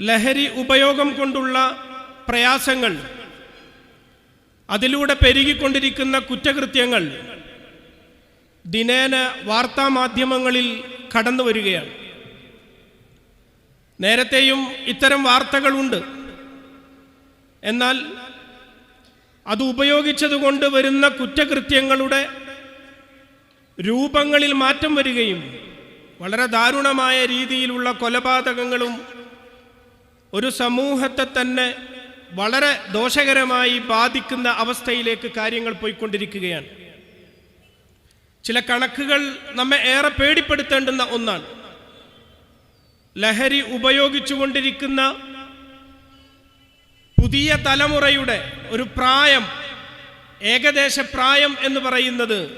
ലഹരി ഉപയോഗം കൊണ്ടുള്ള പ്രയാസങ്ങൾ അതിലൂടെ പെരുകിക്കൊണ്ടിരിക്കുന്ന കുറ്റകൃത്യങ്ങൾ ദിനേന വാർത്താമാധ്യമങ്ങളിൽ കടന്നു വരികയാണ്. നേരത്തെയും ഇത്തരം വാർത്തകളുണ്ട് എന്നാൽ അത് ഉപയോഗിച്ചതുകൊണ്ട് വരുന്ന കുറ്റകൃത്യങ്ങളുടെ രൂപങ്ങളിൽ മാറ്റം വരികയും വളരെ ദാരുണമായ രീതിയിലുള്ള കൊലപാതകങ്ങളും ഒരു സമൂഹത്തെ തന്നെ വളരെ ദോഷകരമായി ബാധിക്കുന്ന അവസ്ഥയിലേക്ക് കാര്യങ്ങൾ പോയിക്കൊണ്ടിരിക്കുകയാണ്. ചില കണക്കുകൾ നമ്മെ ഏറെ പേടിപ്പെടുത്തേണ്ടുന്ന ഒന്നാണ്. ലഹരി ഉപയോഗിച്ചുകൊണ്ടിരിക്കുന്ന പുതിയ തലമുറയുടെ ഒരു പ്രായം ഏകദേശ പ്രായം എന്ന് പറയുന്നത്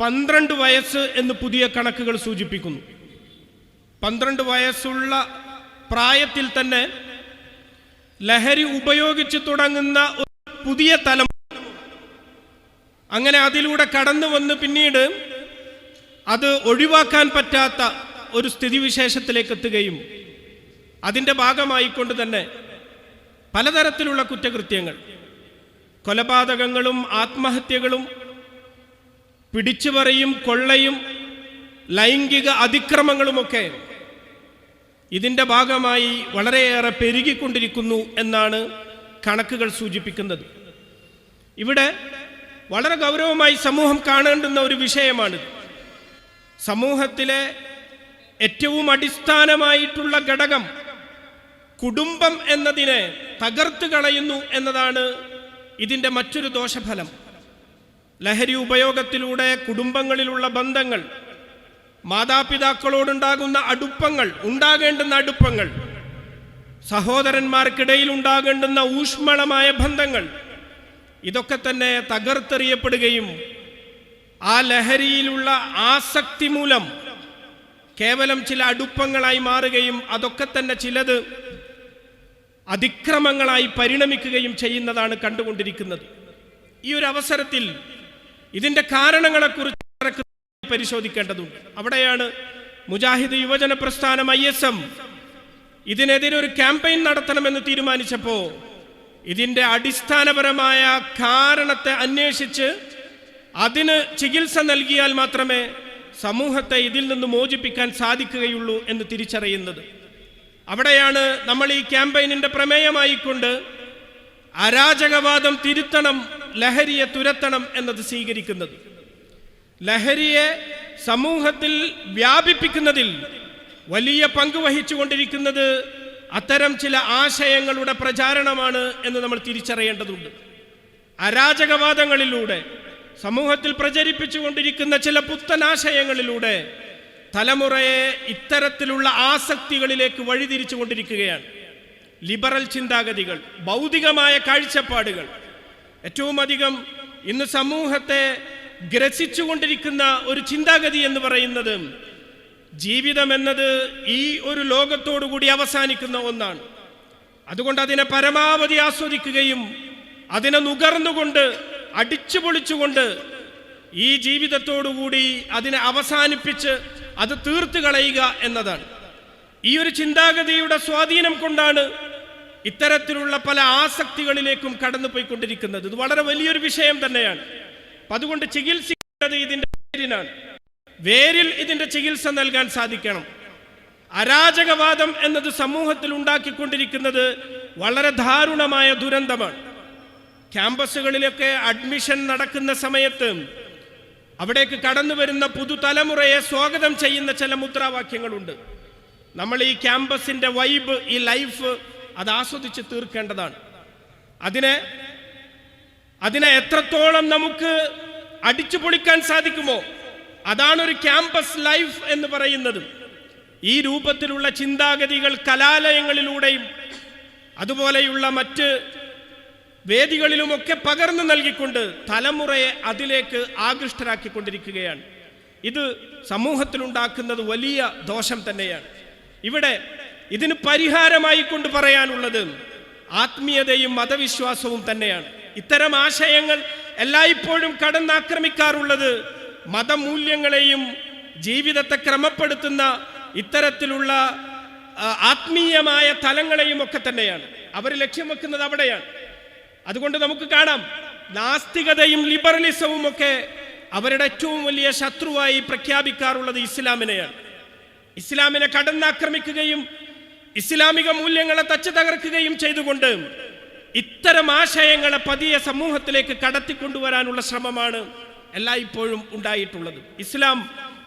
പന്ത്രണ്ട് വയസ്സ് എന്ന് പുതിയ കണക്കുകൾ സൂചിപ്പിക്കുന്നു. പന്ത്രണ്ട് വയസ്സുള്ള പ്രായത്തിൽ തന്നെ ലഹരി ഉപയോഗിച്ച് തുടങ്ങുന്ന ഒരു പുതിയ തലമുറ. അങ്ങനെ അതിലൂടെ കടന്നു വന്ന് പിന്നീട് അത് ഒഴിവാക്കാൻ പറ്റാത്ത ഒരു സ്ഥിതിവിശേഷത്തിലേക്ക് എത്തുകയും അതിന്റെ ഭാഗമായിക്കൊണ്ട് തന്നെ പലതരത്തിലുള്ള കുറ്റകൃത്യങ്ങൾ കൊലപാതകങ്ങളും ആത്മഹത്യകളും പിടിച്ചുപറിയും കൊള്ളയും ലൈംഗിക അതിക്രമങ്ങളുമൊക്കെ ഇതിന്റെ ഭാഗമായി വളരെയേറെ പെരുകിക്കൊണ്ടിരിക്കുന്നു എന്നാണ് കണക്കുകൾ സൂചിപ്പിക്കുന്നത്. ഇവിടെ വളരെ ഗൗരവമായി സമൂഹം കാണേണ്ടുന്ന ഒരു വിഷയമാണ് സമൂഹത്തിലെ ഏറ്റവും അടിസ്ഥാനമായിട്ടുള്ള ഘടകം കുടുംബം എന്നതിനെ തകർത്ത് കളയുന്നു എന്നതാണ് ഇതിന്റെ മറ്റൊരു ദോഷഫലം. ലഹരി ഉപയോഗത്തിലൂടെ കുടുംബങ്ങളിലുള്ള ബന്ധങ്ങൾ മാതാപിതാക്കളോടുണ്ടാകുന്ന അടുപ്പങ്ങൾ ഉണ്ടാകേണ്ടുന്ന അടുപ്പങ്ങൾ സഹോദരന്മാർക്കിടയിൽ ഉണ്ടാകേണ്ടുന്ന ഊഷ്മളമായ ബന്ധങ്ങൾ ഇതൊക്കെ തന്നെ തകർത്തെറിയപ്പെടുകയും ആ ലഹരിയിലുള്ള ആസക്തി മൂലം കേവലം ചില അടുപ്പങ്ങളായി മാറുകയും അതൊക്കെ തന്നെ ചിലത് അതിക്രമങ്ങളായി പരിണമിക്കുകയും ചെയ്യുന്നതാണ് കണ്ടുകൊണ്ടിരിക്കുന്നത്. ഈ ഒരു അവസരത്തിൽ ഇതിന്റെ കാരണങ്ങളെക്കുറിച്ച് പരിശോധിക്കേണ്ടതുണ്ട്. അവിടെയാണ് മുജാഹിദ് യുവജന പ്രസ്ഥാനം ഐ എസ് എം. ഇതിനെതിരെ ഒരു ക്യാമ്പയിൻ നടത്തണമെന്ന് തീരുമാനിച്ചപ്പോൾ ഇതിന്റെ അടിസ്ഥാനപരമായ കാരണത്തെ അന്വേഷിച്ച് അതിന് ചികിത്സ നൽകിയാൽ മാത്രമേ സമൂഹത്തെ ഇതിൽ നിന്ന് മോചിപ്പിക്കാൻ സാധിക്കുകയുള്ളൂ എന്ന് തിരിച്ചറിയുന്നത്. അവിടെയാണ് നമ്മൾ ഈ ക്യാമ്പയിനിന്റെ പ്രമേയമായിക്കൊണ്ട് അരാജകവാദം തിരുത്തണം ലഹരിയെ തുരത്തണം എന്നത് സ്വീകരിക്കുന്നത്. ലഹരിയെ സമൂഹത്തിൽ വ്യാപിപ്പിക്കുന്നതിൽ വലിയ പങ്ക് വഹിച്ചുകൊണ്ടിരിക്കുന്നത് അത്തരം ചില ആശയങ്ങളുടെ പ്രചാരണമാണ് എന്ന് നമ്മൾ തിരിച്ചറിയേണ്ടതുണ്ട്. അരാജകവാദങ്ങളിലൂടെ സമൂഹത്തിൽ പ്രചരിപ്പിച്ചുകൊണ്ടിരിക്കുന്ന ചില പുത്തനാശയങ്ങളിലൂടെ തലമുറയെ ഇത്തരത്തിലുള്ള ആസക്തികളിലേക്ക് വഴിതിരിച്ചു കൊണ്ടിരിക്കുകയാണ് ലിബറൽ ചിന്താഗതികൾ ഭൗതികമായ കാഴ്ചപ്പാടുകൾ. ഏറ്റവും അധികം ഇന്ന് സമൂഹത്തെ ഗ്രസിച്ചുകൊണ്ടിരിക്കുന്ന ഒരു ചിന്താഗതി എന്ന് പറയുന്നത് ജീവിതം എന്നത് ഈ ഒരു ലോകത്തോടു കൂടി അവസാനിക്കുന്ന ഒന്നാണ്. അതുകൊണ്ട് അതിനെ പരമാവധി ആസ്വദിക്കുകയും അതിനെ നുകർന്നുകൊണ്ട് അടിച്ചു പൊളിച്ചുകൊണ്ട് ഈ ജീവിതത്തോടുകൂടി അതിനെ അവസാനിപ്പിച്ച് അത് തീർത്തു കളയുക എന്നതാണ്. ഈ ഒരു ചിന്താഗതിയുടെ സ്വാധീനം കൊണ്ടാണ് ഇത്തരത്തിലുള്ള പല ആസക്തികളിലേക്കും കടന്നു പോയിക്കൊണ്ടിരിക്കുന്നത് ഇത് വളരെ വലിയൊരു വിഷയം തന്നെയാണ്. അപ്പൊ അതുകൊണ്ട് ചികിത്സിക്കേണ്ടത് ഇതിന്റെ പേരിനാണ്. വേരിൽ ഇതിന്റെ ചികിത്സ നൽകാൻ സാധിക്കണം. അരാജകവാദം എന്നത് സമൂഹത്തിൽ ഉണ്ടാക്കിക്കൊണ്ടിരിക്കുന്നത് വളരെ ദാരുണമായ ദുരന്തമാണ്. ക്യാമ്പസുകളിലൊക്കെ അഡ്മിഷൻ നടക്കുന്ന സമയത്ത് അവിടേക്ക് കടന്നു വരുന്ന പുതുതലമുറയെ സ്വാഗതം ചെയ്യുന്ന ചില മുദ്രാവാക്യങ്ങളുണ്ട്. നമ്മൾ ഈ ക്യാമ്പസിന്റെ വൈബ് ഈ ലൈഫ് അത് ആസ്വദിച്ച് തീർക്കേണ്ടതാണ്. അതിനെ അതിനെ എത്രത്തോളം നമുക്ക് അടിച്ചു പൊളിക്കാൻ സാധിക്കുമോ? അതാണ് ഒരു ക്യാമ്പസ് ലൈഫ് എന്ന് പറയുന്നത്. ഈ രൂപത്തിലുള്ള ചിന്താഗതികൾ കലാലയങ്ങളിലൂടെയും അതുപോലെയുള്ള മറ്റ് വേദികളിലുമൊക്കെ പകർന്നു നൽകിക്കൊണ്ട് തലമുറയെ അതിലേക്ക് ആകൃഷ്ടരാക്കിക്കൊണ്ടിരിക്കുകയാണ്. ഇത് സമൂഹത്തിലുണ്ടാക്കുന്നത് വലിയ ദോഷം തന്നെയാണ്. ഇവിടെ ഇതിന് പരിഹാരമായി കൊണ്ട് പറയാനുള്ളത് ആത്മീയതയും മതവിശ്വാസവും തന്നെയാണ്. ഇത്തരം ആശയങ്ങൾ എല്ലായ്പ്പോഴും കടന്നാക്രമിക്കാറുള്ളത് മതമൂല്യങ്ങളെയും ജീവിതത്തെ ക്രമപ്പെടുത്തുന്ന ഇത്തരത്തിലുള്ള ആത്മീയമായ തലങ്ങളെയും ഒക്കെ തന്നെയാണ്. അവർ ലക്ഷ്യം വെക്കുന്നത് അവിടെയാണ്. അതുകൊണ്ട് നമുക്ക് കാണാം നാസ്തികതയും ലിബറലിസവും ഒക്കെ അവരുടെ ഏറ്റവും വലിയ ശത്രുവായി പ്രഖ്യാപിക്കാറുള്ളത് ഇസ്ലാമിനെയാണ്. ഇസ്ലാമിനെ കടന്നാക്രമിക്കുകയും ഇസ്ലാമിക മൂല്യങ്ങളെ തച്ചു തകർക്കുകയും ചെയ്തുകൊണ്ട് ഇത്തരം ആശയങ്ങളെ പതിയെ സമൂഹത്തിലേക്ക് കടത്തിക്കൊണ്ടുവരാനുള്ള ശ്രമമാണ് എല്ലായ്പ്പോഴും ഉണ്ടായിട്ടുള്ളത്. ഇസ്ലാം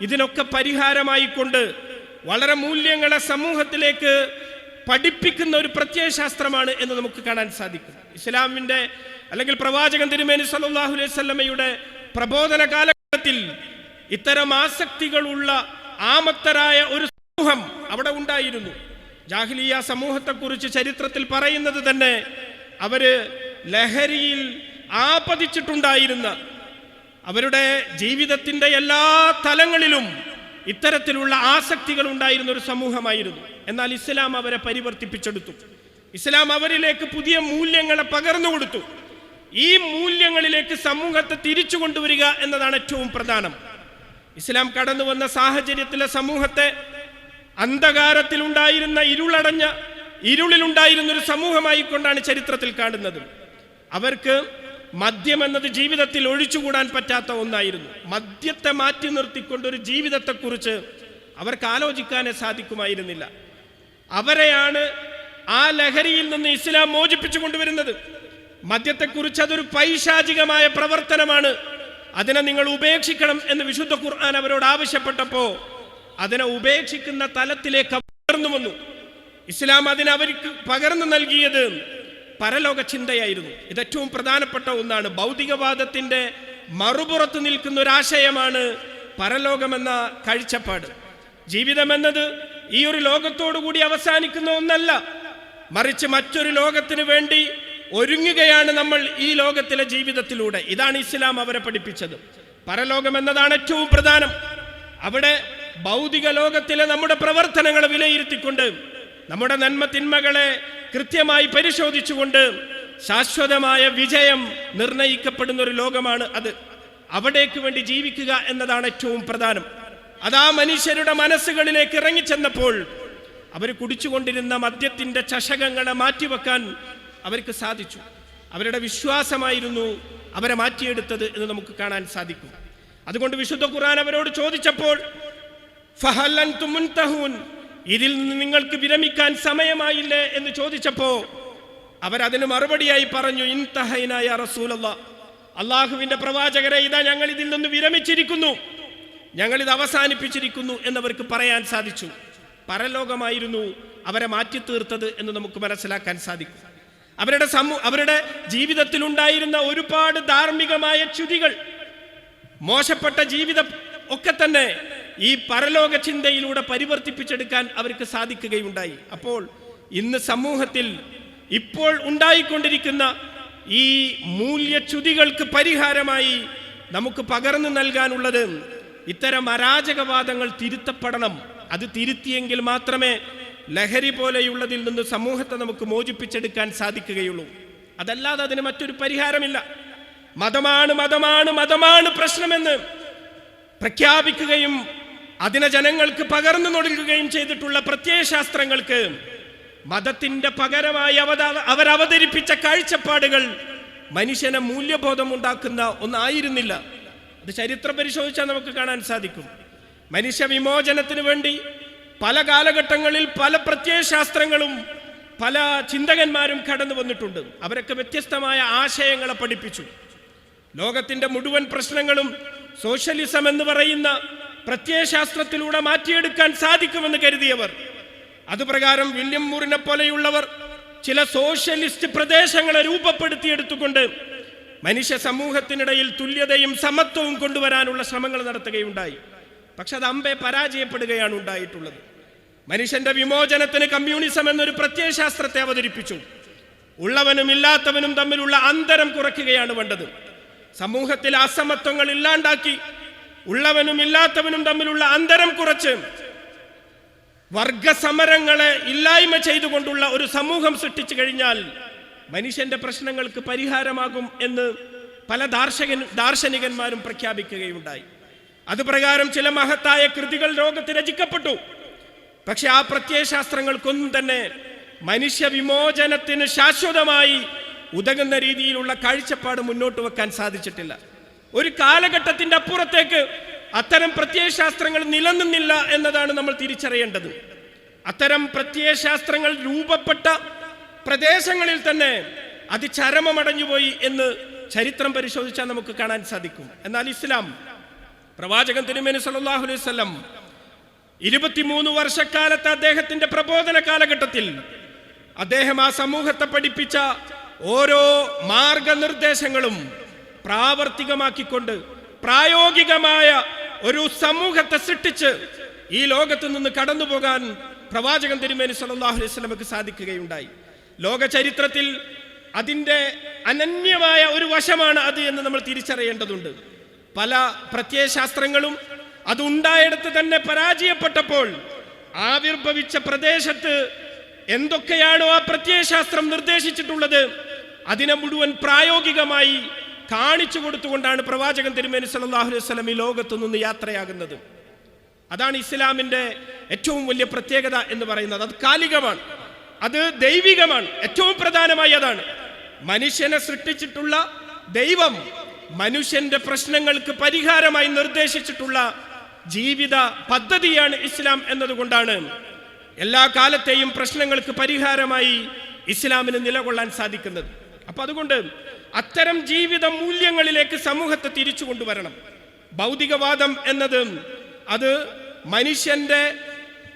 ഇതിനൊക്കെ പരിഹാരമായി കൊണ്ട് വളരെ മൂല്യങ്ങളെ സമൂഹത്തിലേക്ക് പഠിപ്പിക്കുന്ന ഒരു പ്രത്യയശാസ്ത്രമാണ് എന്ന് നമുക്ക് കാണാൻ സാധിക്കും. ഇസ്ലാമിന്റെ അല്ലെങ്കിൽ പ്രവാചകൻ തിരുമേനി സല്ലല്ലാഹു അലൈഹി പ്രബോധന കാലഘട്ടത്തിൽ ഇത്തരം ആസക്തികളുള്ള ആമത്തരായ ഒരു സമൂഹം അവിടെ ഉണ്ടായിരുന്നു. ജാഹിലിയ സമൂഹത്തെക്കുറിച്ച് ചരിത്രത്തിൽ പറയുന്നത് തന്നെ അവർ ലഹരിയിൽ ആപതിച്ചിട്ടുണ്ടായിരുന്ന അവരുടെ ജീവിതത്തിന്റെ എല്ലാ തലങ്ങളിലും ഇത്തരത്തിലുള്ള ആസക്തികൾ ഉണ്ടായിരുന്ന ഒരു സമൂഹമായിരുന്നു. എന്നാൽ ഇസ്ലാം അവരെ പരിവർത്തിപ്പിച്ചെടുത്തു. ഇസ്ലാം അവരിലേക്ക് പുതിയ മൂല്യങ്ങളെ പകർന്നു കൊടുത്തു. ഈ മൂല്യങ്ങളിലേക്ക് സമൂഹത്തെ തിരിച്ചു കൊണ്ടുവരിക എന്നതാണ് ഏറ്റവും പ്രധാനം. ഇസ്ലാം കടന്നു വന്ന സാഹചര്യത്തിലെ സമൂഹത്തെ അന്ധകാരത്തിലുണ്ടായിരുന്ന ഇരുളടഞ്ഞ ഇരുളിലുണ്ടായിരുന്ന ഒരു സമൂഹമായി കൊണ്ടാണ് ചരിത്രത്തിൽ കാണുന്നത്. അവർക്ക് മദ്യം എന്നത് ജീവിതത്തിൽ ഒഴിച്ചുകൂടാൻ പറ്റാത്ത ഒന്നായിരുന്നു. മദ്യത്തെ മാറ്റി നിർത്തിക്കൊണ്ട് ഒരു ജീവിതത്തെക്കുറിച്ച് അവർക്ക് ആലോചിക്കാനേ സാധിക്കുമായിരുന്നില്ല. അവരെയാണ് ആ ലഹരിയിൽ നിന്ന് ഇസ്ലാം മോചിപ്പിച്ചു കൊണ്ടുവരുന്നത്. മദ്യത്തെക്കുറിച്ച് അതൊരു പൈശാചികമായ പ്രവർത്തനമാണ്. അതിനെ നിങ്ങൾ ഉപേക്ഷിക്കണം എന്ന് വിശുദ്ധ ഖുർആൻ അവരോട് ആവശ്യപ്പെട്ടപ്പോ അതിനെ ഉപേക്ഷിക്കുന്ന തലത്തിലേക്ക് ഉയർന്നു വന്നു. ഇസ്ലാം അതിന് അവർക്ക് പകർന്നു നൽകിയത് പരലോക ചിന്തയായിരുന്നു ഇത് ഏറ്റവും പ്രധാനപ്പെട്ട ഒന്നാണ് ഭൗതികവാദത്തിന്റെ മറുപുറത്ത് നിൽക്കുന്ന ഒരാശയമാണ് പരലോകമെന്ന കാഴ്ചപ്പാട്. ജീവിതം എന്നത് ഈ ഒരു ലോകത്തോടു കൂടി അവസാനിക്കുന്ന ഒന്നല്ല മറിച്ച് മറ്റൊരു ലോകത്തിന് വേണ്ടി ഒരുങ്ങുകയാണ് നമ്മൾ ഈ ലോകത്തിലെ ജീവിതത്തിലൂടെ. ഇതാണ് ഇസ്ലാം അവരെ പഠിപ്പിച്ചത്. പരലോകം എന്നതാണ് ഏറ്റവും പ്രധാനം. അവിടെ ഭൗതിക ലോകത്തിലെ നമ്മുടെ പ്രവർത്തനങ്ങൾ വിലയിരുത്തിക്കൊണ്ട് നമ്മുടെ നന്മ തിന്മകളെ കൃത്യമായി പരിശോധിച്ചുകൊണ്ട് ശാശ്വതമായ വിജയം നിർണയിക്കപ്പെടുന്ന ഒരു ലോകമാണ് അത്. അവിടേക്ക് വേണ്ടി ജീവിക്കുക എന്നതാണ് ഏറ്റവും പ്രധാനം. അതാ മനുഷ്യരുടെ മനസ്സുകളിലേക്ക് ഇറങ്ങിച്ചെന്നപ്പോൾ അവർ കുടിച്ചുകൊണ്ടിരുന്ന മദ്യത്തിന്റെ ചഷകങ്ങളെ മാറ്റിവെക്കാൻ അവർക്ക് സാധിച്ചു. അവരുടെ വിശ്വാസമായിരുന്നു അവരെ മാറ്റിയെടുത്തത് എന്ന് നമുക്ക് കാണാൻ സാധിക്കും. അതുകൊണ്ട് വിശുദ്ധ ഖുർആൻ അവരോട് ചോദിച്ചപ്പോൾ ഇതിൽ നിന്ന് നിങ്ങൾക്ക് വിരമിക്കാൻ സമയമായില്ലേ എന്ന് ചോദിച്ചപ്പോ അവരതിന് മറുപടിയായി പറഞ്ഞു ഇൻതഹൈനായ റസൂലല്ല. അള്ളാഹുവിന്റെ പ്രവാചകരെ ഇതാ ഞങ്ങൾ ഇതിൽ നിന്ന് വിരമിച്ചിരിക്കുന്നു. ഞങ്ങൾ ഇത് അവസാനിപ്പിച്ചിരിക്കുന്നു എന്നവർക്ക് പറയാൻ സാധിച്ചു. പരലോകമായിരുന്നു അവരെ മാറ്റി തീർത്തത് എന്ന് നമുക്ക് മനസ്സിലാക്കാൻ സാധിക്കും. അവരുടെ സമൂ അവരുടെ ജീവിതത്തിലുണ്ടായിരുന്ന ഒരുപാട് ധാർമ്മികമായ ച്യുതികൾ മോശപ്പെട്ട ജീവിതം ഒക്കെ തന്നെ ഈ പരലോക ചിന്തയിലൂടെ പരിവർത്തിപ്പിച്ചെടുക്കാൻ അവർക്ക് സാധിക്കുകയുണ്ടായി. അപ്പോൾ ഇന്ന് സമൂഹത്തിൽ ഇപ്പോൾ ഉണ്ടായിക്കൊണ്ടിരിക്കുന്ന ഈ മൂല്യച്യുതികൾക്ക് പരിഹാരമായി നമുക്ക് പകർന്നു നൽകാനുള്ളത് ഇത്തരം അരാജകവാദങ്ങൾ തിരുത്തപ്പെടണം. അത് തിരുത്തിയെങ്കിൽ മാത്രമേ ലഹരി പോലെയുള്ളതിൽ നിന്ന് സമൂഹത്തെ നമുക്ക് മോചിപ്പിച്ചെടുക്കാൻ സാധിക്കുകയുള്ളൂ. അതല്ലാതെ അതിന് മറ്റൊരു പരിഹാരമില്ല. മതമാണ് മതമാണ് മതമാണ് പ്രശ്നമെന്ന് പ്രഖ്യാപിക്കുകയും അതിനെ ജനങ്ങൾക്ക് പകർന്നു നൽകുകയും ചെയ്തിട്ടുള്ള പ്രത്യയശാസ്ത്രങ്ങൾക്ക് മതത്തിന്റെ പകരമായി അവരവതരിപ്പിച്ച കാഴ്ചപ്പാടുകൾ മനുഷ്യനെ മൂല്യബോധം ഉണ്ടാക്കുന്ന ഒന്നായിരുന്നില്ല. അത് ചരിത്രം പരിശോധിച്ചാൽ നമുക്ക് കാണാൻ സാധിക്കും. മനുഷ്യ വിമോചനത്തിന് വേണ്ടി പല കാലഘട്ടങ്ങളിൽ പല പ്രത്യയശാസ്ത്രങ്ങളും പല ചിന്തകന്മാരും കടന്നു വന്നിട്ടുണ്ട്. അവരൊക്കെ വ്യത്യസ്തമായ ആശയങ്ങളെ പഠിപ്പിച്ചു. ലോകത്തിന്റെ മുഴുവൻ പ്രശ്നങ്ങളും സോഷ്യലിസം എന്ന് പറയുന്ന പ്രത്യയശാസ്ത്രത്തിലൂടെ മാറ്റിയെടുക്കാൻ സാധിക്കുമെന്ന് കരുതിയവർ. അതുപ്രകാരം വില്യം മൂറിനെ പോലെയുള്ളവർ ചില സോഷ്യലിസ്റ്റ് പ്രദേശങ്ങളെ രൂപപ്പെടുത്തിയെടുത്തുകൊണ്ട് മനുഷ്യ സമൂഹത്തിനിടയിൽ തുല്യതയും സമത്വവും കൊണ്ടുവരാനുള്ള ശ്രമങ്ങൾ നടത്തുകയുണ്ടായി. പക്ഷെ അത് അമ്പെ പരാജയപ്പെടുകയാണ് ഉണ്ടായിട്ടുള്ളത്. മനുഷ്യന്റെ വിമോചനത്തിന് കമ്മ്യൂണിസം എന്നൊരു പ്രത്യയശാസ്ത്രത്തെ അവതരിപ്പിച്ചു. ഉള്ളവനും ഇല്ലാത്തവനും തമ്മിലുള്ള അന്തരം കുറയ്ക്കുകയാണ് വേണ്ടത്. സമൂഹത്തിൽ അസമത്വങ്ങൾ ഇല്ലാണ്ടാക്കി ഉള്ളവനും ഇല്ലാത്തവനും തമ്മിലുള്ള അന്തരം കുറച്ച് വർഗസമരങ്ങളെ ഇല്ലായ്മ ചെയ്തുകൊണ്ടുള്ള ഒരു സമൂഹം സൃഷ്ടിച്ചു കഴിഞ്ഞാൽ മനുഷ്യന്റെ പ്രശ്നങ്ങൾക്ക് പരിഹാരമാകും എന്ന് പല ദാർശകൻ ദാർശനികന്മാരും പ്രഖ്യാപിക്കുകയുണ്ടായി. അതുപ്രകാരം ചില മഹത്തായ കൃതികൾ ലോകത്ത് രചിക്കപ്പെട്ടു. പക്ഷെ ആ പ്രത്യയശാസ്ത്രങ്ങൾക്കൊന്നും തന്നെ മനുഷ്യ വിമോചനത്തിന് ശാശ്വതമായി ഉതകുന്ന രീതിയിലുള്ള കാഴ്ചപ്പാട് മുന്നോട്ട് വെക്കാൻ സാധിച്ചിട്ടില്ല. ഒരു കാലഘട്ടത്തിന്റെ അപ്പുറത്തേക്ക് അത്തരം പ്രത്യയശാസ്ത്രങ്ങൾ നിലനിന്നില്ല എന്നതാണ് നമ്മൾ തിരിച്ചറിയേണ്ടത്. അത്തരം പ്രത്യയശാസ്ത്രങ്ങൾ രൂപപ്പെട്ട പ്രദേശങ്ങളിൽ തന്നെ അത് ചരമമടഞ്ഞുപോയി എന്ന് ചരിത്രം പരിശോധിച്ചാൽ നമുക്ക് കാണാൻ സാധിക്കും. എന്നാൽ ഇസ്ലാം പ്രവാചകൻ തിരുമേനി സല്ലല്ലാഹു അലൈഹി ഇരുപത്തിമൂന്ന് വർഷക്കാലത്ത് അദ്ദേഹത്തിന്റെ പ്രബോധന കാലഘട്ടത്തിൽ അദ്ദേഹം ആ സമൂഹത്തെ പഠിപ്പിച്ച ഓരോ മാർഗനിർദ്ദേശങ്ങളും പ്രാവർത്തികമാക്കിക്കൊണ്ട് പ്രായോഗികമായ ഒരു സമൂഹത്തെ സൃഷ്ടിച്ച് ഈ ലോകത്ത് നിന്ന് കടന്നു പോകാൻ പ്രവാചകൻ തിരുമേനി സല്ലല്ലാഹു അലൈഹി സാധിക്കുകയുണ്ടായി. ലോക ചരിത്രത്തിൽ അതിന്റെ അനന്യമായ ഒരു വശമാണ് അത് എന്ന് നമ്മൾ തിരിച്ചറിയേണ്ടതുണ്ട്. പല പ്രത്യയശാസ്ത്രങ്ങളും അത് തന്നെ പരാജയപ്പെട്ടപ്പോൾ ആവിർഭവിച്ച പ്രദേശത്ത് എന്തൊക്കെയാണോ ആ പ്രത്യയശാസ്ത്രം നിർദ്ദേശിച്ചിട്ടുള്ളത് അതിനെ മുഴുവൻ പ്രായോഗികമായി കാണിച്ചു കൊടുത്തുകൊണ്ടാണ് പ്രവാചകൻ തിരുമേനി സല്ലല്ലാഹു അലൈഹി വസല്ലം ഈ ലോകത്തു നിന്ന് യാത്രയാകുന്നത്. അതാണ് ഇസ്ലാമിന്റെ ഏറ്റവും വലിയ പ്രത്യേകത എന്ന് പറയുന്നത്. അത് കാലികമാണ്. അത് ദൈവികമാണ്. ഏറ്റവും പ്രധാനമായി അതാണ്. മനുഷ്യനെ സൃഷ്ടിച്ചിട്ടുള്ള ദൈവം മനുഷ്യന്റെ പ്രശ്നങ്ങൾക്ക് പരിഹാരമായി നിർദ്ദേശിച്ചിട്ടുള്ള ജീവിത പദ്ധതിയാണ് ഇസ്ലാം എന്നതുകൊണ്ടാണ് എല്ലാ കാലത്തെയും പ്രശ്നങ്ങൾക്ക് പരിഹാരമായി ഇസ്ലാമിന് നിലകൊള്ളാൻ സാധിക്കുന്നത്. അപ്പൊ അതുകൊണ്ട് അത്തരം ജീവിത മൂല്യങ്ങളിലേക്ക് സമൂഹത്തെ തിരിച്ചു കൊണ്ടുവരണം. ഭൗതികവാദം എന്നത് അത് മനുഷ്യന്റെ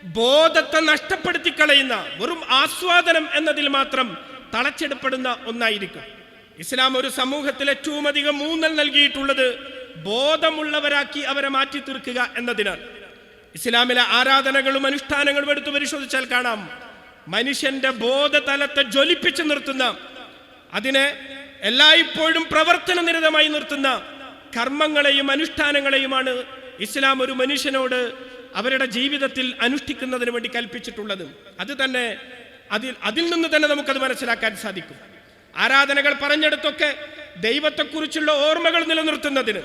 ബോധത്തെ നഷ്ടപ്പെടുത്തി കളയുന്ന വെറും ആസ്വാദനം എന്നതിൽ മാത്രം തളച്ചെടുപ്പെടുന്ന ഒന്നായിരിക്കും. ഇസ്ലാം ഒരു സമൂഹത്തിൽ ഏറ്റവും അധികം മൂന്നൽ നൽകിയിട്ടുള്ളത് ബോധമുള്ളവരാക്കി അവരെ മാറ്റി തീർക്കുക എന്നതിനാണ്. ഇസ്ലാമിലെ ആരാധനകളും അനുഷ്ഠാനങ്ങളും എടുത്തു പരിശോധിച്ചാൽ കാണാം. മനുഷ്യന്റെ ബോധതലത്തെ ജ്വലിപ്പിച്ചു നിർത്തുന്ന അതിനെ എല്ലായ്പ്പോഴും പ്രവർത്തന നിരതമായി നിർത്തുന്ന കർമ്മങ്ങളെയും അനുഷ്ഠാനങ്ങളെയുമാണ് ഇസ്ലാം ഒരു മനുഷ്യനോട് അവരുടെ ജീവിതത്തിൽ അനുഷ്ഠിക്കുന്നതിന് വേണ്ടി കൽപ്പിച്ചിട്ടുള്ളത്. അത് തന്നെ അതിൽ അതിൽ നിന്ന് തന്നെ നമുക്കത് മനസ്സിലാക്കാൻ സാധിക്കും. ആരാധനകൾ പറഞ്ഞെടുത്തൊക്കെ ദൈവത്തെക്കുറിച്ചുള്ള ഓർമ്മകൾ നിലനിർത്തുന്നതിന്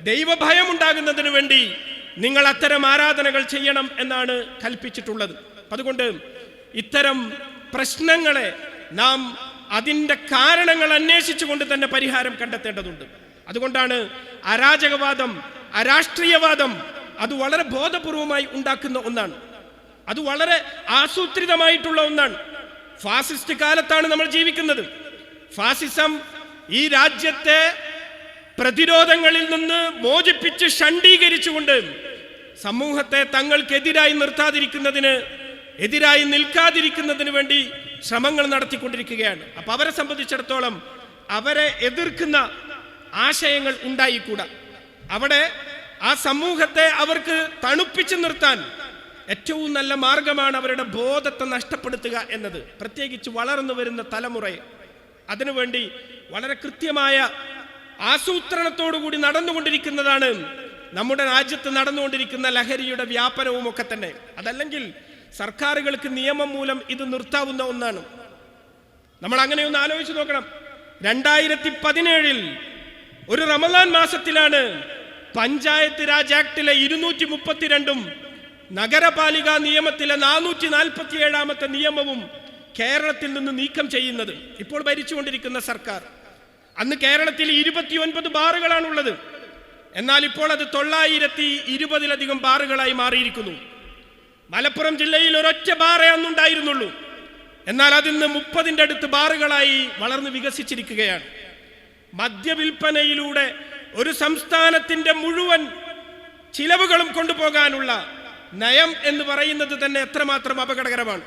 ദൈവഭയം ഉണ്ടാകുന്നതിന് വേണ്ടി നിങ്ങൾ അത്തരം ആരാധനകൾ ചെയ്യണം എന്നാണ് കൽപ്പിച്ചിട്ടുള്ളത്. അതുകൊണ്ട് ഇത്തരം പ്രശ്നങ്ങളെ നാം അതിന്റെ കാരണങ്ങൾ അന്വേഷിച്ചുകൊണ്ട് തന്നെ പരിഹാരം കണ്ടെത്തേണ്ടതുണ്ട്. അതുകൊണ്ടാണ് അരാജകവാദം അരാഷ്ട്രീയവാദം അത് വളരെ ബോധപൂർവമായി ഉണ്ടാക്കുന്ന ഒന്നാണ്. അത് വളരെ ആസൂത്രിതമായിട്ടുള്ള ഒന്നാണ്. ഫാസിസ്റ്റ് കാലത്താണ് നമ്മൾ ജീവിക്കുന്നത്. ഫാസിസം ഈ രാജ്യത്തെ പ്രതിരോധങ്ങളിൽ നിന്ന് മോചിപ്പിച്ച് ഷണ്ടീകരിച്ചുകൊണ്ട് സമൂഹത്തെ തങ്ങൾക്കെതിരായി നിർത്താതിരിക്കുന്നതിന് എതിരായി നിൽക്കാതിരിക്കുന്നതിന് വേണ്ടി ശ്രമങ്ങൾ നടത്തിക്കൊണ്ടിരിക്കുകയാണ്. അപ്പൊ അവരെ സംബന്ധിച്ചിടത്തോളം അവരെ എതിർക്കുന്ന ആശയങ്ങൾ ഉണ്ടായിക്കൂടാ. അവിടെ ആ സമൂഹത്തെ അവർക്ക് തണുപ്പിച്ചു നിർത്താൻ ഏറ്റവും നല്ല മാർഗമാണ് അവരുടെ ബോധത്തെ നഷ്ടപ്പെടുത്തുക എന്നത്. പ്രത്യേകിച്ച് വളർന്നു വരുന്ന തലമുറയെ അതിനുവേണ്ടി വളരെ കൃത്യമായ ആസൂത്രണത്തോടുകൂടി നടന്നുകൊണ്ടിരിക്കുന്നതാണ് നമ്മുടെ രാജ്യത്ത് നടന്നുകൊണ്ടിരിക്കുന്ന ലഹരിയുടെ വ്യാപനവും ഒക്കെ തന്നെ. അതല്ലെങ്കിൽ സർക്കാരുകൾക്ക് നിയമം മൂലം ഇത് നിർത്താവുന്ന ഒന്നാണ്. നമ്മൾ അങ്ങനെ ഒന്ന് ആലോചിച്ച് നോക്കണം. രണ്ടായിരത്തി പതിനേഴിൽ ഒരു റമദാൻ മാസത്തിലാണ് പഞ്ചായത്ത് രാജ് ആക്ടിലെ ഇരുന്നൂറ്റി മുപ്പത്തിരണ്ടും നഗരപാലിക നിയമത്തിലെ നാനൂറ്റി നാൽപ്പത്തി ഏഴാമത്തെ നിയമവും കേരളത്തിൽ നിന്ന് നീക്കം ചെയ്യുന്നത്. ഇപ്പോൾ ഭരിച്ചുകൊണ്ടിരിക്കുന്ന സർക്കാർ. അന്ന് കേരളത്തിൽ ഇരുപത്തിയൊൻപത് ബാറുകളാണുള്ളത്. എന്നാൽ ഇപ്പോൾ അത് തൊള്ളായിരത്തി ഇരുപതിലധികം ബാറുകളായി മാറിയിരിക്കുന്നു. മലപ്പുറം ജില്ലയിൽ ഒരൊറ്റ ബാറേ അന്നുണ്ടായിരുന്നുള്ളൂ. എന്നാൽ അതിന്ന് മുപ്പതിന്റെ അടുത്ത് ബാറുകളായി വളർന്ന് വികസിച്ചിരിക്കുകയാണ്. മദ്യവിൽപ്പനയിലൂടെ ഒരു സംസ്ഥാനത്തിന്റെ മുഴുവൻ ചിലവുകളും കൊണ്ടുപോകാനുള്ള നയം എന്ന് പറയുന്നത് തന്നെ എത്രമാത്രം അപകടകരമാണ്.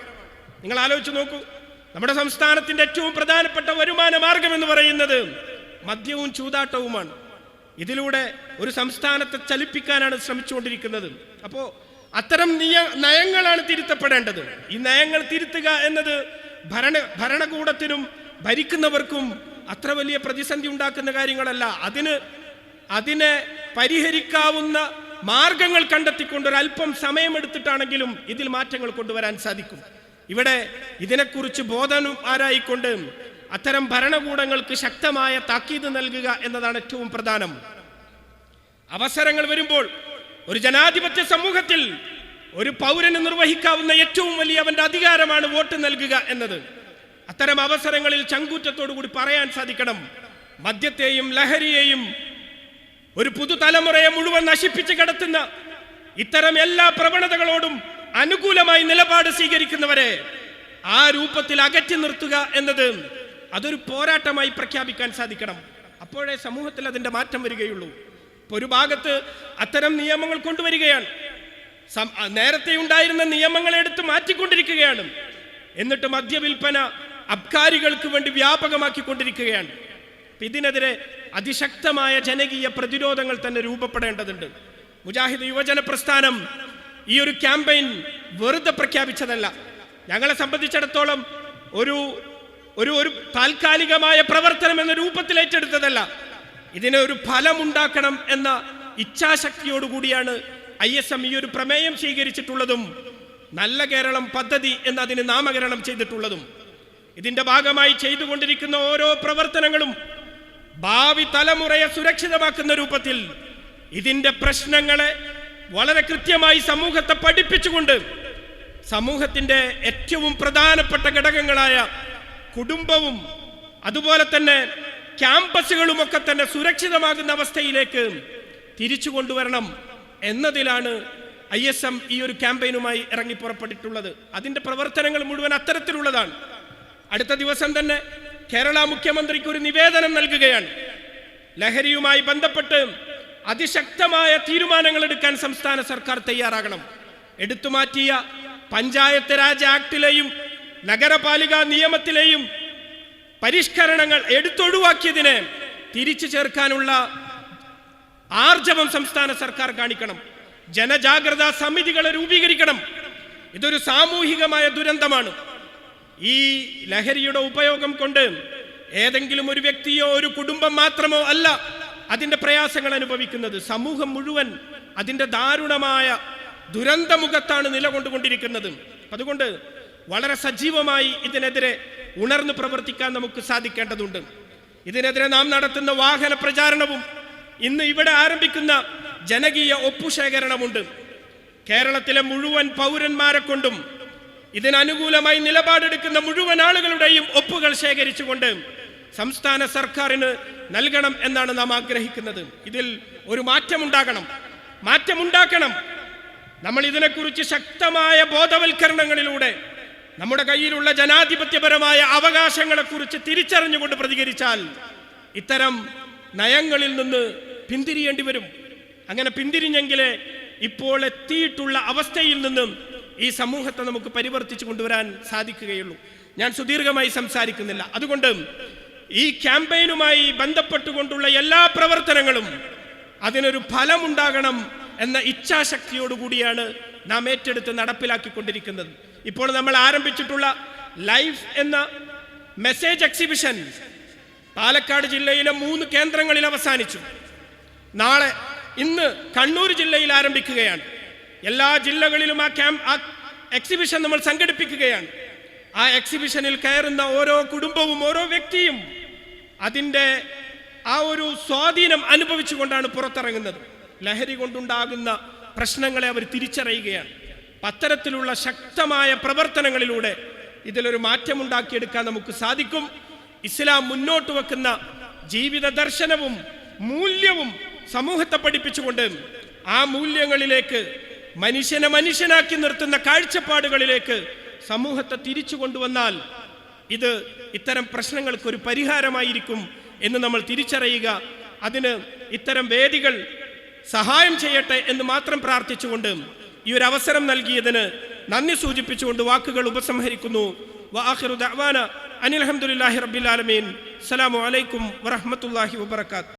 നിങ്ങൾ ആലോചിച്ച് നോക്കൂ നമ്മുടെ സംസ്ഥാനത്തിന്റെ ഏറ്റവും പ്രധാനപ്പെട്ട വരുമാന മാർഗം എന്ന് പറയുന്നത് മദ്യവും ചൂതാട്ടവുമാണ്. ഇതിലൂടെ ഒരു സംസ്ഥാനത്തെ ചലിപ്പിക്കാനാണ് ശ്രമിച്ചുകൊണ്ടിരിക്കുന്നത്. അപ്പോ അത്തരം നിയ നയങ്ങളാണ് തിരുത്തപ്പെടേണ്ടത്. ഈ നയങ്ങൾ തിരുത്തുക എന്നത് ഭരണ ഭരണകൂടത്തിനും ഭരിക്കുന്നവർക്കും അത്ര വലിയ പ്രതിസന്ധി ഉണ്ടാക്കുന്ന കാര്യങ്ങളല്ല. അതിന് അതിനെ പരിഹരിക്കാവുന്ന മാർഗങ്ങൾ കണ്ടെത്തിക്കൊണ്ട് ഒരല്പം സമയമെടുത്തിട്ടാണെങ്കിലും ഇതിൽ മാറ്റങ്ങൾ കൊണ്ടുവരാൻ സാധിക്കും. ഇവിടെ ഇതിനെക്കുറിച്ച് ബോധനം ആരായിക്കൊണ്ട് അത്തരം ഭരണകൂടങ്ങൾക്ക് ശക്തമായ താക്കീത് നൽകുക എന്നതാണ് ഏറ്റവും പ്രധാനം. അവസരങ്ങൾ വരുമ്പോൾ ഒരു ജനാധിപത്യ സമൂഹത്തിൽ ഒരു പൗരന് നിർവഹിക്കാവുന്ന ഏറ്റവും വലിയ അവന്റെ അധികാരമാണ് വോട്ട് നൽകുക എന്നത്. അത്തരം അവസരങ്ങളിൽ ചങ്കൂറ്റത്തോടുകൂടി പറയാൻ സാധിക്കണം. മദ്യത്തെയും ലഹരിയെയും ഒരു പുതുതലമുറയെ മുഴുവൻ നശിപ്പിച്ച് കിടത്തുന്ന ഇത്തരം എല്ലാ പ്രവണതകളോടും അനുകൂലമായി നിലപാട് സ്വീകരിക്കുന്നവരെ ആ രൂപത്തിൽ അകറ്റി നിർത്തുക എന്നത് അതൊരു പോരാട്ടമായി പ്രഖ്യാപിക്കാൻ സാധിക്കണം. അപ്പോഴേ സമൂഹത്തിൽ അതിന്റെ മാറ്റം വരികയുള്ളൂ. ഒരു ഭാഗത്ത് അത്തരം നിയമങ്ങൾ കൊണ്ടുവരികയാണ്. നേരത്തെ ഉണ്ടായിരുന്ന നിയമങ്ങളെ എടുത്ത് മാറ്റിക്കൊണ്ടിരിക്കുകയാണ്. എന്നിട്ട് മദ്യവിൽപ്പന അബ്കാരികൾക്ക് വേണ്ടി വ്യാപകമാക്കിക്കൊണ്ടിരിക്കുകയാണ്. കൊണ്ടിരിക്കുകയാണ് ഇതിനെതിരെ അതിശക്തമായ ജനകീയ പ്രതിരോധങ്ങൾ തന്നെ രൂപപ്പെടേണ്ടതുണ്ട്. മുജാഹിദ് യുവജന പ്രസ്ഥാനം ഈ ഒരു ക്യാമ്പയിൻ വെറുതെ പ്രഖ്യാപിച്ചതല്ല. ഞങ്ങളെ സംബന്ധിച്ചിടത്തോളം ഒരു ഒരു ഒരു താൽക്കാലികമായ പ്രവർത്തനം എന്ന രൂപത്തിൽ ഏറ്റെടുത്തതല്ല. ഇതിന് ഒരു ഫലമുണ്ടാക്കണം എന്ന ഇച്ഛാശക്തിയോടുകൂടിയാണ് ഐ എസ് എം ഈ ഒരു പ്രമേയം സ്വീകരിച്ചിട്ടുള്ളതും നല്ല കേരളം പദ്ധതി എന്ന് അതിന് നാമകരണം ചെയ്തിട്ടുള്ളതും. ഇതിന്റെ ഭാഗമായി ചെയ്തുകൊണ്ടിരിക്കുന്ന ഓരോ പ്രവർത്തനങ്ങളും ഭാവി തലമുറയെ സുരക്ഷിതമാക്കുന്ന രൂപത്തിൽ ഇതിന്റെ പ്രശ്നങ്ങളെ വളരെ കൃത്യമായി സമൂഹത്തെ പഠിപ്പിച്ചുകൊണ്ട് സമൂഹത്തിന്റെ ഏറ്റവും പ്രധാനപ്പെട്ട ഘടകങ്ങളായ കുടുംബവും അതുപോലെ തന്നെ ക്യാമ്പസുകളും ഒക്കെ തന്നെ സുരക്ഷിതമാകുന്ന അവസ്ഥയിലേക്ക് തിരിച്ചു കൊണ്ടുവരണം എന്നതിലാണ് ഐ എസ് എം ഈ ഒരു ക്യാമ്പയിനുമായി ഇറങ്ങി പുറപ്പെട്ടിട്ടുള്ളത്. അതിന്റെ പ്രവർത്തനങ്ങൾ മുഴുവൻ അത്തരത്തിലുള്ളതാണ്. അടുത്ത ദിവസം തന്നെ കേരള മുഖ്യമന്ത്രിക്ക് ഒരു നിവേദനം നൽകുകയാണ്. ലഹരിയുമായി ബന്ധപ്പെട്ട് അതിശക്തമായ തീരുമാനങ്ങൾ എടുക്കാൻ സംസ്ഥാന സർക്കാർ തയ്യാറാകണം. എടുത്തുമാറ്റിയ പഞ്ചായത്ത് രാജ് ആക്ടിലെയും നഗരപാലിക നിയമത്തിലെയും പരിഷ്കരണങ്ങൾ എടുത്തൊഴിവാക്കിയതിനെ തിരിച്ചു ചേർക്കാനുള്ള ആർജവം സംസ്ഥാന സർക്കാർ കാണിക്കണം. ജനജാഗ്രതാ സമിതികളെ രൂപീകരിക്കണം. ഇതൊരു സാമൂഹികമായ ദുരന്തമാണ്. ഈ ലഹരിയുടെ ഉപയോഗം കൊണ്ട് ഏതെങ്കിലും ഒരു വ്യക്തിയോ ഒരു കുടുംബം മാത്രമോ അല്ല അതിന്റെ പ്രയാസങ്ങൾ അനുഭവിക്കുന്നത്. സമൂഹം മുഴുവൻ അതിന്റെ ദാരുണമായ ദുരന്തമുഖത്താണ് നിലകൊണ്ടുകൊണ്ടിരിക്കുന്നത്. അതുകൊണ്ട് വളരെ സജീവമായി ഇതിനെതിരെ ഉണർന്നു പ്രവർത്തിക്കാൻ നമുക്ക് സാധിക്കേണ്ടതുണ്ട്. ഇതിനെതിരെ നാം നടത്തുന്ന വാഹന പ്രചാരണവും ഇന്ന് ഇവിടെ ആരംഭിക്കുന്ന ജനകീയ ഒപ്പുശേഖരണമുണ്ട്. കേരളത്തിലെ മുഴുവൻ പൗരന്മാരെ കൊണ്ടും ഇതിനനുകൂലമായി നിലപാടെടുക്കുന്ന മുഴുവൻ ആളുകളുടെയും ഒപ്പുകൾ ശേഖരിച്ചുകൊണ്ട് സംസ്ഥാന സർക്കാരിന് നൽകണം എന്നാണ് നാം ആഗ്രഹിക്കുന്നത്. ഇതിൽ ഒരു മാറ്റമുണ്ടാകണം. മാറ്റമുണ്ടാക്കണം. നമ്മൾ ഇതിനെക്കുറിച്ച് ശക്തമായ ബോധവൽക്കരണങ്ങളിലൂടെ നമ്മുടെ കയ്യിലുള്ള ജനാധിപത്യപരമായ അവകാശങ്ങളെക്കുറിച്ച് തിരിച്ചറിഞ്ഞുകൊണ്ട് പ്രതികരിച്ചാൽ ഇത്തരം നയങ്ങളിൽ നിന്ന് പിന്തിരിയേണ്ടി വരും. അങ്ങനെ പിന്തിരിഞ്ഞെങ്കിലേ ഇപ്പോൾ എത്തിയിട്ടുള്ള അവസ്ഥയിൽ നിന്നും ഈ സമൂഹത്തെ നമുക്ക് പരിവർത്തിച്ചു കൊണ്ടുവരാൻ സാധിക്കുകയുള്ളൂ. ഞാൻ സുദീർഘമായി സംസാരിക്കുന്നില്ല. അതുകൊണ്ട് ഈ ക്യാമ്പയിനുമായി ബന്ധപ്പെട്ടുകൊണ്ടുള്ള എല്ലാ പ്രവർത്തനങ്ങളും അതിനൊരു ഫലമുണ്ടാകണം എന്ന ഇച്ഛാശക്തിയോടുകൂടിയാണ് നാം ഏറ്റെടുത്ത് നടപ്പിലാക്കിക്കൊണ്ടിരിക്കുന്നത്. ഇപ്പോൾ നമ്മൾ ആരംഭിച്ചിട്ടുള്ള ലൈഫ് എന്ന മെസ്സേജ് എക്സിബിഷൻ പാലക്കാട് ജില്ലയിലെ മൂന്ന് കേന്ദ്രങ്ങളിൽ അവസാനിച്ചു. നാളെ ഇന്ന് കണ്ണൂർ ജില്ലയിൽ ആരംഭിക്കുകയാണ്. എല്ലാ ജില്ലകളിലും ആ ക്യാമ്പ് ആ എക്സിബിഷൻ നമ്മൾ സംഘടിപ്പിക്കുകയാണ്. ആ എക്സിബിഷനിൽ കയറുന്ന ഓരോ കുടുംബവും ഓരോ വ്യക്തിയും അതിന്റെ ആ ഒരു സ്വാധീനം അനുഭവിച്ചുകൊണ്ടാണ് പുറത്തിറങ്ങുന്നത്. ലഹരി കൊണ്ടുണ്ടാകുന്ന പ്രശ്നങ്ങളെ അവർ തിരിച്ചറിയുകയാണ്. അത്തരത്തിലുള്ള ശക്തമായ പ്രവർത്തനങ്ങളിലൂടെ ഇതിലൊരു മാറ്റമുണ്ടാക്കിയെടുക്കാൻ നമുക്ക് സാധിക്കും. ഇസ്ലാം മുന്നോട്ട് വെക്കുന്ന ജീവിത ദർശനവും മൂല്യവും സമൂഹത്തെ പഠിപ്പിച്ചുകൊണ്ട് ആ മൂല്യങ്ങളിലേക്ക് മനുഷ്യനെ മനുഷ്യനാക്കി നിർത്തുന്ന കാഴ്ചപ്പാടുകളിലേക്ക് സമൂഹത്തെ തിരിച്ചു കൊണ്ടുവന്നാൽ ഇത് ഇത്തരം പ്രശ്നങ്ങൾക്ക് ഒരു പരിഹാരമായിരിക്കും എന്ന് നമ്മൾ തിരിച്ചറിയുക. അതിന് ഇത്തരം വേദികൾ സഹായം ചെയ്യട്ടെ എന്ന് മാത്രം പ്രാർത്ഥിച്ചുകൊണ്ട് ഈ ഒരു അവസരം നൽകിയതിന് നന്ദി സൂചിപ്പിച്ചുകൊണ്ട് വാക്കുകൾ ഉപസംഹരിക്കുന്നു. വാഹിറു ദഅ്വാന അനിൽ അഹമ്മദുല്ലാഹി റബ്ബിൽ ആലമീൻ. അസ്സലാമു അലൈക്കും വറഹ്മത്തുള്ളാഹി വബറകാത്ത്.